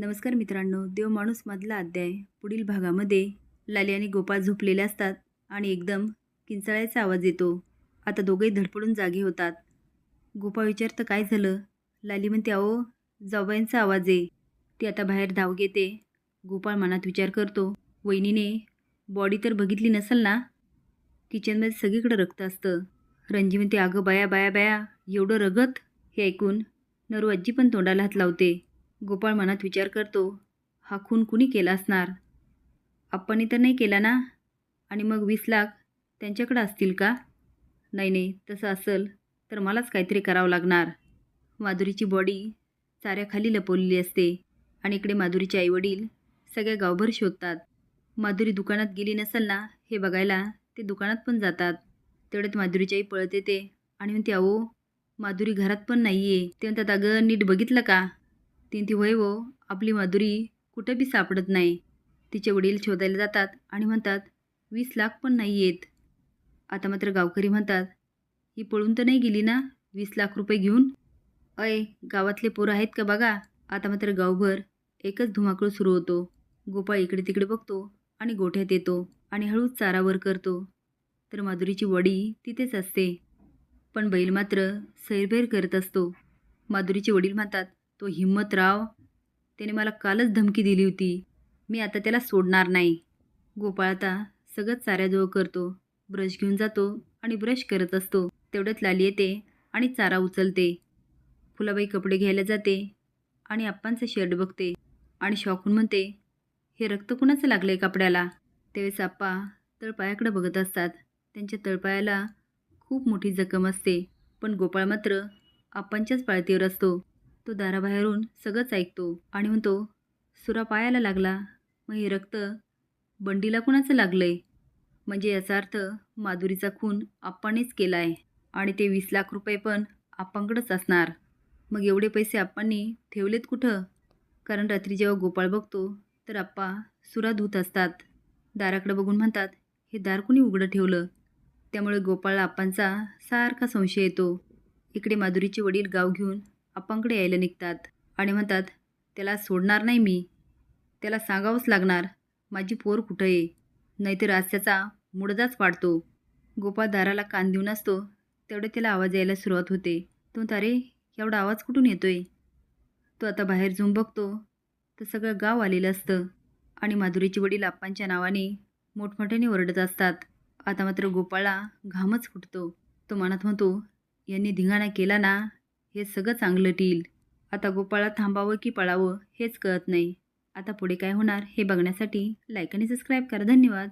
नमस्कार मित्रांनो देव माणूस मधला अध्याय. पुढील भागामध्ये लाली आणि गोपाळ झोपलेले असतात आणि एकदम किंचाळ्याचा आवाज येतो. आता दोघेही धडपडून जागे होतात. गोपाळ विचारतं काय झालं? लाली म्हणते अहो जाऊबाईंचा आवाज आहे. ती आता बाहेर धाव घेते. गोपाळ मनात विचार करतो वहिनीने बॉडी तर बघितली नसेल ना? किचनमध्ये सगळीकडे रक्त असतं. रणजी म्हणते अगं बाया बाया बाया एवढं रगत? हे ऐकून नरू आजी पण तोंडाला हात लावते. गोपाळ मनात विचार करतो हा खून कुणी केला असणार? आप्पांनी तर नाही केला ना? आणि मग वीस लाख त्यांच्याकडं असतील का? नाही नाही तसं असेल तर मलाच काहीतरी करावं लागणार. माधुरीची बॉडी चाऱ्याखाली लपवलेली असते आणि इकडे माधुरीचे आईवडील सगळ्या गावभर शोधतात. माधुरी दुकानात गेली नसेल ना हे बघायला ते दुकानात पण जातात. तेवढ्यात माधुरीची आई पळत येते आणि म्हणते अहो माधुरी घरात पण नाही आहे ते म्हणतात अगं नीट बघितलं का? ती ती आपली माधुरी कुठं बी सापडत नाही. तिचे वडील शोधायला जातात आणि म्हणतात वीस लाख पण नाही आहेत आता मात्र गावकरी म्हणतात ही पळून तर नाही गेली ना वीस लाख रुपये घेऊन? अय गावातले पोरं आहेत का बघा? आता मात्र गावभर एकच धुमाकूळ सुरू होतो. गोपाळ इकडे तिकडे बघतो आणि गोठ्यात येतो आणि हळूच चारावर करतो. तर माधुरीची वडी तिथेच असते. पण बैल मात्र सैरभैर करत असतो. माधुरीचे वडील म्हणतात तो हिम्मतराव त्याने मला कालच धमकी दिली होती. मी आता त्याला सोडणार नाही. गोपाळ आता सगळंच चाऱ्याजवळ करतो. ब्रश घेऊन जातो आणि ब्रश करत असतो. तेवढ्यात लाली येते आणि चारा उचलते. फुलाबाई कपडे घ्यायला जाते आणि आप्पांचं शर्ट बघते आणि शॉकून म्हणते हे रक्त कुणाचं लागलं आहे कपड्याला? त्यावेळेस आप्पा तळपायाकडे बघत असतात. त्यांच्या तळपायाला खूप मोठी जखम असते. पण गोपाळ मात्र आप्पांच्याच पाळतीवर असतो. तो दाराबाहेरून सगळंच ऐकतो आणि म्हणतो सुरा पायाला लागला. मग हे रक्त बंडीला कुणाचं आहे म्हणजे याचा अर्थ माधुरीचा खून आप्पानेच केला आहे आणि ते वीस लाख रुपये पण आप्पांकडंच असणार. मग एवढे पैसे आप्पांनी ठेवलेत कुठं? कारण रात्री जेव्हा गोपाळ बघतो तर आप्पा सुरा धुत असतात. दाराकडे बघून म्हणतात हे दार कुणी उघडं ठेवलं? त्यामुळे गोपाळला आप्पांचा सारखा संशय येतो. इकडे माधुरीचे वडील गाव घेऊन आप्पांकडे यायला निघतात आणि म्हणतात त्याला सोडणार नाही मी. त्याला सांगावंच लागणार. माझी पोर कुठं आहे? नाहीतर आज त्याचा मुडदाच वाढतो. गोपाळ दाराला कान देऊन असतो. तेवढे त्याला आवाज यायला सुरुवात होते. तो तारे एवढा आवाज कुठून येतोय? तो आता बाहेर जाऊन बघतो. तर सगळं गाव आलेलं असतं. आणि माधुरीचे वडील आप्पांच्या नावाने मोठमोठ्याने ओरडत असतात. आता मात्र गोपाळला घामच फुटतो. तो मनात म्हणतो यांनी धिंगाणा केला ना हे सगळं चांगलं टील. आता गोपाळा थांबावं की पळावं हेच कळत नाही. आता पुढे काय होणार हे बघण्यासाठी लाईक आणि सबस्क्राईब करा. धन्यवाद.